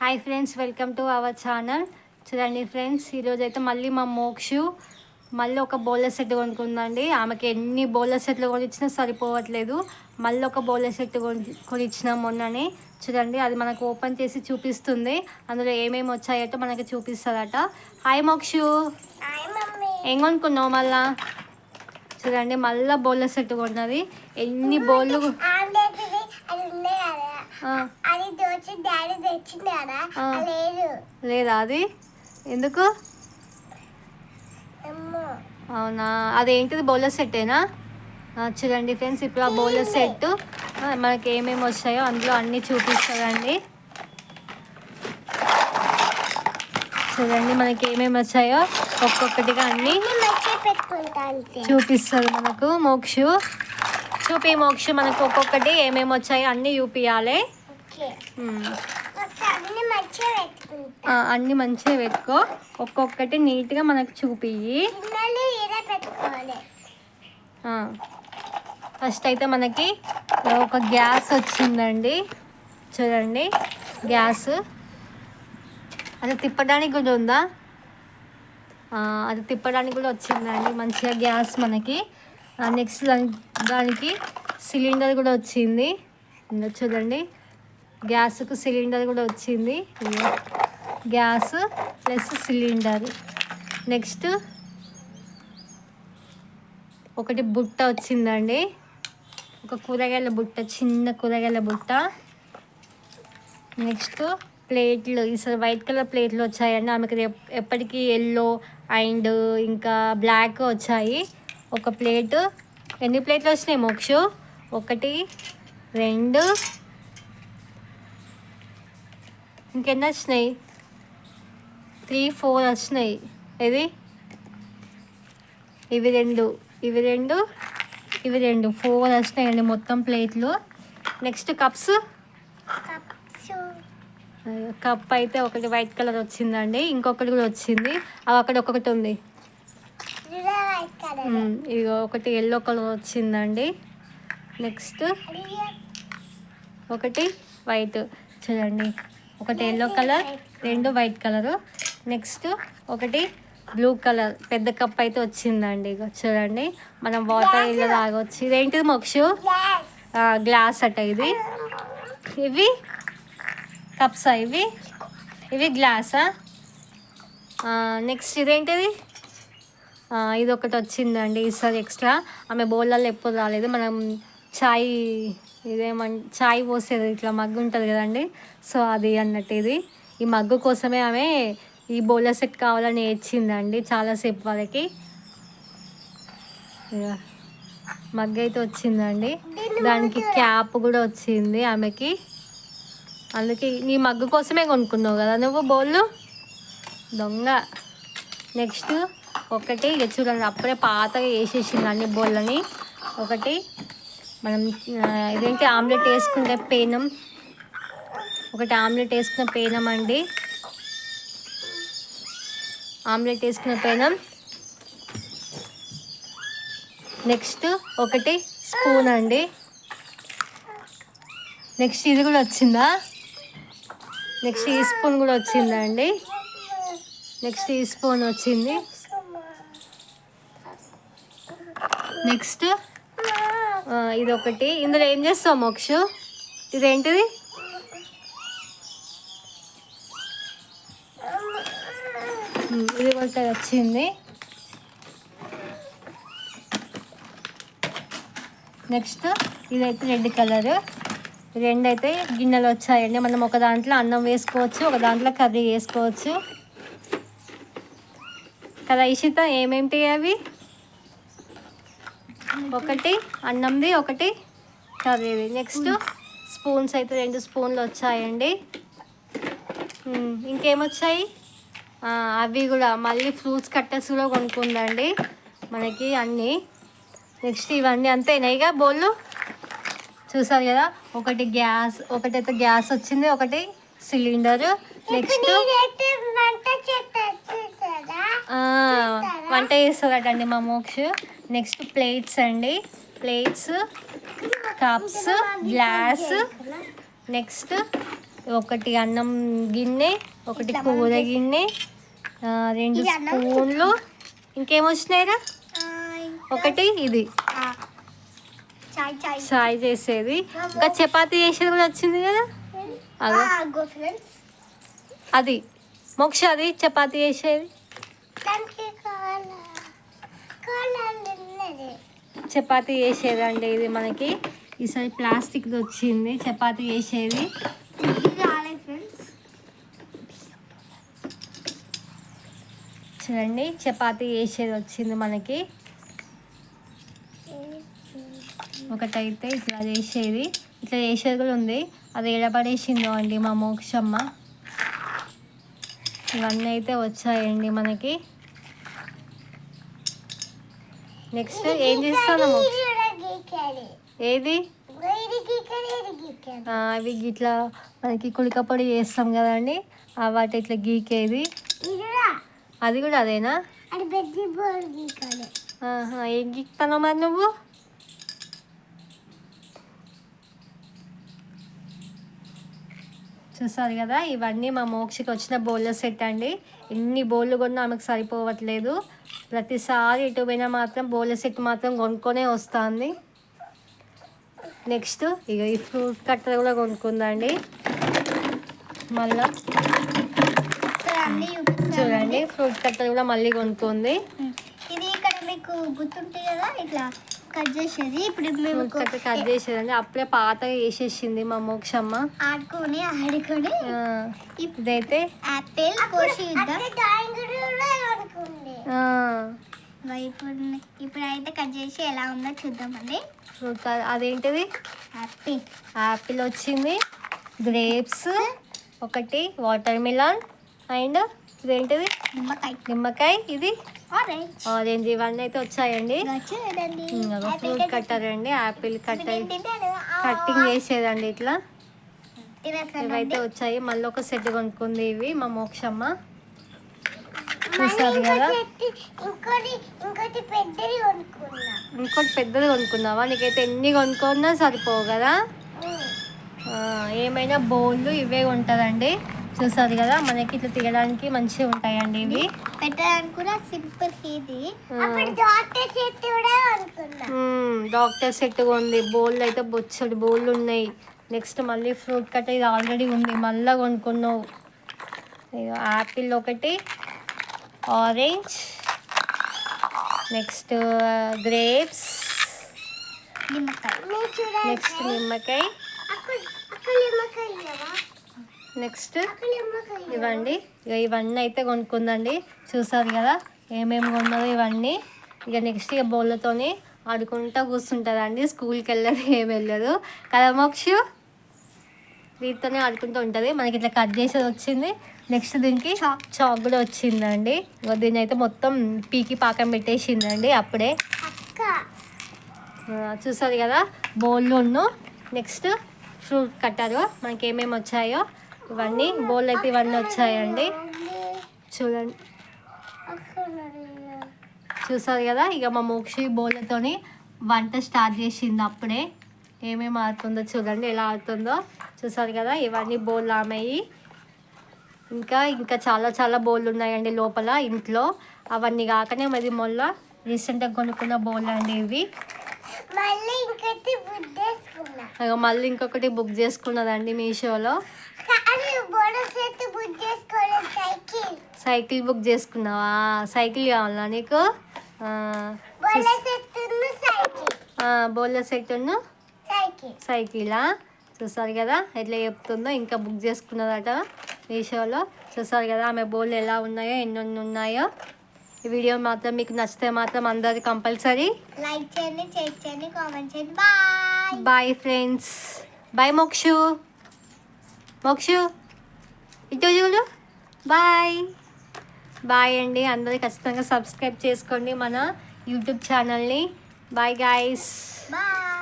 Hi friends welcome to our channel చూడండి friends ఈరోజు అయితే మళ్ళీ మా మోక్షు మళ్ళీ ఒక బౌలర్ సెట్ కొనుక్కుందండి. ఆమెకి ఎన్ని బౌలర్ సెట్లు కొనిచ్చినా సరిపోవట్లేదు. మళ్ళీ ఒక బౌలర్ సెట్ కొని కొనిచ్చిన మొన్ననే. చూడండి అది మనకు ఓపెన్ చేసి చూపిస్తుంది. అందులో ఏమేమి వచ్చాయో మనకి చూపిస్తుందట హాయ్ మోక్షు. ఏం కొనుక్కున్నావు మళ్ళా? చూడండి మళ్ళీ బౌలర్ సెట్ కొన్నది. ఎన్ని బౌళ్ళు డాడీ లేదు. లేదా అది? ఎందుకు? అవునా? అదేంటిది బౌలర్ సెట్టేనా చూడండి ఫ్రెండ్స్ ఇప్పుడు ఆ బౌలర్ సెట్ మనకి ఏమేమి వచ్చాయో అందులో అన్నీ చూపిస్తుందండి చూడండి మనకి ఏమేమి వచ్చాయో ఒక్కొక్కటిగా అన్నీ చూపిస్తుంది మనకు మోక్షు. చూపి మోక్షు మనకు ఒక్కొక్కటి ఏమేమి వచ్చాయో అన్నీ. మొత్తం అన్ని మంచిగా పెట్టుకో. ఒక్కొక్కటి నీట్గా మనకు చూపియ్యి. ఫస్ట్ అయితే మనకి ఒక గ్యాస్ వచ్చిందండి. చూడండి గ్యాస్. అది తిప్పడానికి కూడా ఉందా? అది తిప్పడానికి కూడా వచ్చిందండి. మంచిగా గ్యాస్ మనకి. నెక్స్ట్ దాని దానికి సిలిండర్ కూడా వచ్చింది. చూడండి. గ్యాస్కు సిలిండర్ కూడా వచ్చింది. Gas plus cylinder. నెక్స్ట్ ఒకటి బుట్ట వచ్చిందండి. ఒక కూరగాయల బుట్ట చిన్న కూరగాయల బుట్ట. నెక్స్ట్ ప్లేట్లు ఈసారి వైట్ కలర్ ప్లేట్లు వచ్చాయండి. ఆమెకి ఎప్పటికీ ఎల్లో అండ్ ఇంకా బ్లాక్ వచ్చాయి. ఒక ప్లేటు. ఎన్ని ప్లేట్లు వచ్చినాయి మోక్షు? ఒకటి రెండు ఇంకెన్ని వచ్చినాయి త్రీ ఫోర్ వచ్చినాయి ఇది ఇవి రెండు. ఇవి రెండు. ఇవి రెండు. ఫోర్ వచ్చినాయండి మొత్తం ప్లేట్లు. Next cups? కప్ అయితే ఒకటి వైట్ కలర్ వచ్చిందండి. ఇంకొకటి కూడా వచ్చింది. అవి అక్కడ ఒకటి ఉంది. ఇది ఒకటి ఎల్లో కలర్ వచ్చిందండి. నెక్స్ట్? ఒకటి వైట్. చూడండి. ఒకటి ఎల్లో కలర్ రెండు వైట్ కలరు నెక్స్ట్ ఒకటి బ్లూ కలర్ పెద్ద కప్ అయితే వచ్చిందండి. చూడండి. మనం వాటర్ ఇలా తాగొచ్చు. ఇదేంటిది మోక్షు? గ్లాస్ అట ఇది. ఇవి కప్సా ఇవి? ఇవి గ్లాసా నెక్స్ట్ ఇదేంటిది? ఇది ఒకటి వచ్చిందండి. ఈసారి ఎక్స్ట్రా ఆమె బౌల్లో ఎప్పుడు రాలేదు. మనం చాయ్ ఇదేమన్ చాయ్ పోసేది ఇట్లా మగ్గు ఉంటుంది కదండి. సో అది అన్నట్టు ఇది. ఈ మగ్గు కోసమే ఆమె ఈ బౌల సెట్ కావాలని ఏడ్చిందండి చాలాసేపు వాళ్ళకి ఇక అయితే వచ్చిందండి. దానికి క్యాప్ కూడా వచ్చింది ఆమెకి. అందుకే నీ మగ్గు కోసమే కొనుక్కున్నావు కదా నువ్వు బౌళ్ళు దొంగ. నెక్స్ట్ ఒకటి ఇక చూడండి అప్పుడే పాతగా వేసేసింది అన్ని బౌళ్ళని ఒకటి మనం ఇదేంటి ఆమ్లెట్ వేసుకునే పేనం? ఒకటి ఆమ్లెట్ వేసుకున్న పేనం అండి. ఆమ్లెట్ వేసుకున్న పేనం. నెక్స్ట్ ఒకటి స్పూన్ అండి. నెక్స్ట్ ఇది కూడా వచ్చిందా? నెక్స్ట్ ఈ స్పూన్ కూడా వచ్చిందా అండి? నెక్స్ట్ ఈ స్పూన్ వచ్చింది. నెక్స్ట్ ఇదొకటి. ఇది ఒకటి ఇందులో ఏం చేస్తావు మోక్ష? ఇదేంటిది? ఇది ఒకటి వచ్చింది. నెక్స్ట్ ఇదైతే రెడ్ కలర్. రెండు అయితే గిన్నెలు వచ్చాయండి. మనం ఒక దాంట్లో అన్నం వేసుకోవచ్చు ఒక దాంట్లో కర్రీ వేసుకోవచ్చు. కదా ఇషిత ఏమేమిటి అవి ఒకటి అన్నంది ఒకటి కర్రీది నెక్స్ట్ స్పూన్స్ అయితే రెండు స్పూన్లు వచ్చాయండి. ఇంకేమొచ్చాయి? అవి కూడా మళ్ళీ ఫ్రూట్స్ కట్టర్స్ కూడా కొనుక్కుందండి మనకి అన్నీ. నెక్స్ట్ ఇవన్నీ అంతేనాయిగా బోళ్ళు? చూసారు కదా? ఒకటి గ్యాస్ ఒకటైతే గ్యాస్ వచ్చింది ఒకటి సిలిండర్ నెక్స్ట్ వంట చేస్తా చూసారా? వంట చేస్తుందట అండి మా మోక్ష. నెక్స్ట్ ప్లేట్స్ అండి. ప్లేట్స్ కప్స్ గ్లాస్ నెక్స్ట్ ఒకటి అన్నం గిన్నె ఒకటి కూర గిన్నె రెండు స్పూన్లు. ఇంకేమొచ్చినాయిరా ఒకటి ఇది. చాయ్ చేసేది. ఇంకా చపాతీ చేసేది కూడా వచ్చింది కదా? ఫ్రెండ్స్ అది మోక్ష అది చపాతీ చేసేది. చపాతీ చేసేది అండి ఇది మనకి. ఈసారి ప్లాస్టిక్ వచ్చింది చపాతీ చేసేది. చూడండి చపాతీ చేసేది వచ్చింది మనకి. ఒకటైతే ఇట్లా చేసేది. ఇట్లా చేసేది కూడా ఉంది. అది ఎడబడేసిందో అండి మా మోక్షమ్మ. ఇవన్నీ అయితే వచ్చాయండి మనకి. నెక్స్ట్ ఏం చేస్తాను? మోక్ష ఏది? అవి ఇట్లా మనకి కుళిక పొడి చేస్తాం కదండి. ఆ వాటి ఇట్లా గీకేది. అది కూడా అదేనా? ఏం గీక్తానో మరి నువ్వు? చూసారు కదా? ఇవన్నీ మా మోక్షకి వచ్చిన బౌల్ల సెట్ అండి. ఎన్ని బౌళ్ళు కొన్నా ఆమెకు సరిపోవట్లేదు. ప్రతిసారి ఎటు పోయినా మాత్రం బౌల్ల సెట్ మాత్రం కొనుక్కొనే వస్తుంది. నెక్స్ట్ ఇక ఈ ఫ్రూట్ కట్టర్ కూడా కొనుక్కుందండి. మళ్ళా చూడండి ఫ్రూట్ కట్టర్ కూడా మళ్ళీ కొనుక్కుంది. ఇది ఇక్కడ మీకు గుర్తుంటుంది కదా ఇట్లా కట్ చేసేది. ఇప్పుడు మేము కట్టర్ కట్ చేసేదండి. అప్పుడే పాతగా వేసేసింది మా మోక్షమ్మ. ఆడుకొని ఆడుకొని. ఇదైతే యాపిల్ కోసి ఆ, ఇప్పుడు ఇప్పుడైతే కట్ చేసి ఎలా ఉందో చూద్దామండి. అదేంటిది? యాపిల్. యాపిల్ వచ్చింది. గ్రేప్స్. ఒకటి వాటర్ మిలాన్ అండ్ ఇదేంటిది నిమ్మకాయ. నిమ్మకాయ? ఇది? ఆరెంజ్ ఇవన్నీ అయితే వచ్చాయండి. ఫ్రూట్ కట్టర్ అండి. యాపిల్ కట్టర్ కట్టింగ్ చేసేదండి ఇట్లా. ఇవైతే వచ్చాయి. మళ్ళీ ఒక సెట్ కొనుక్కుంది ఇవి మా మోక్షమ్మ. చూసారు కదా? ఇంకోటి పెద్దది కొనుక్కున్నావా? నీకైతే ఎన్ని కొనుక్కున్నా సరిపోవు కదా? ఏమైనా బౌళ్ళు ఇవే ఉంటుందండి చూసారు కదా మనకి ఇట్లా తీయడానికి మంచిగా ఉంటాయండి ఇవి. పెట్టడానికి కూడా సింపుల్ ఇది. డాక్టర్ సెట్ కూడా అనుకున్నా. మ్మ్, డాక్టర్ సెట్ ఉంది. బౌల్ అయితే బొచ్చడి బౌళ్ళు ఉన్నాయి. నెక్స్ట్ మళ్ళీ ఫ్రూట్ కట్ట ఇది ఆల్రెడీ ఉంది. మళ్ళీ కొనుక్కున్నావు. యాపిల్ ఒకటి ఆరెంజ్ నెక్స్ట్ గ్రేప్స్ నెక్స్ట్ నిమ్మకాయ అక్కడ అక్కడ నిమ్మకాయ ఇవ్వవా? నెక్స్ట్? ఇవ్వండి. ఇక ఇవన్నీ అయితే కొనుక్కుందండి. చూసారు కదా ఏమేమి కొన్నదో ఇవన్నీ. ఇక నెక్స్ట్ ఇక బౌళ్ళతోని ఆడుకుంటా కూర్చుంటుందండి. స్కూల్కి వెళ్ళదు ఏం వెళ్ళదు. కదా మోక్షు? వీటితోనే ఆడుకుంటూ ఉంటుంది. మనకి ఇట్లా కట్ చేసేది వచ్చింది. నెక్స్ట్ దీనికి చాక్ కూడా వచ్చిందండి. ఇక దీన్ని అయితే మొత్తం పీకి పాకం పెట్టేసిందండి అప్పుడే. చూసారు కదా బౌల్లోను నెక్స్ట్ ఫ్రూట్ కట్టారు. మనకి ఏమేమి వచ్చాయో. ఇవన్నీ బౌల్ అయితే ఇవన్నీ వచ్చాయండి. చూడండి. చూసారు కదా? ఇక మా మోక్షి బౌలతోని వంట స్టార్ట్ చేసింది అప్పుడే. ఏమేమి ఆడుతుందో చూడండి ఎలా ఆడుతుందో. చూసారు కదా? ఇవన్నీ బౌల్ ఆమెయి. ఇంకా ఇంకా చాలా చాలా బౌల్ ఉన్నాయండి లోపల ఇంట్లో. అవన్నీ కాకనే మరి మొన్న రీసెంట్గా కొనుక్కున్న బౌల్ అండి ఇవి. మళ్ళీ ఇంకొకటి బుక్ చేసుకున్నదండి మీషోలో కానీ బోర్డు సెట్ బుక్ చేసుకోలేదు సైకిల్ బుక్ చేసుకున్నావా? సైకిల్ కావాలా నీకు? బౌల్ల సెట్ను సైకిల్. చూసారు కదా ఎట్లా చెప్తుందో ఇంకా బుక్ చేసుకున్నదట మీషోలో చూసారు కదా ఆమె బౌల్ ఎలా ఉన్నాయో ఎన్ని ఉన్నాయో. ఈ వీడియో మాత్రం మీకు నచ్చితే మాత్రం అందరి కంపల్సరీ. లైక్ చేయండి షేర్ చేయండి కామెంట్ చేయండి. Bye. Bye friends. Bye Mokshu. Mokshu. ఇటు చూడు. బాయ్. బాయ్ అండి. అందరూ ఖచ్చితంగా సబ్స్క్రైబ్ చేసుకోండి మన యూట్యూబ్ ఛానల్ని బాయ్ గాయస్ బాయ్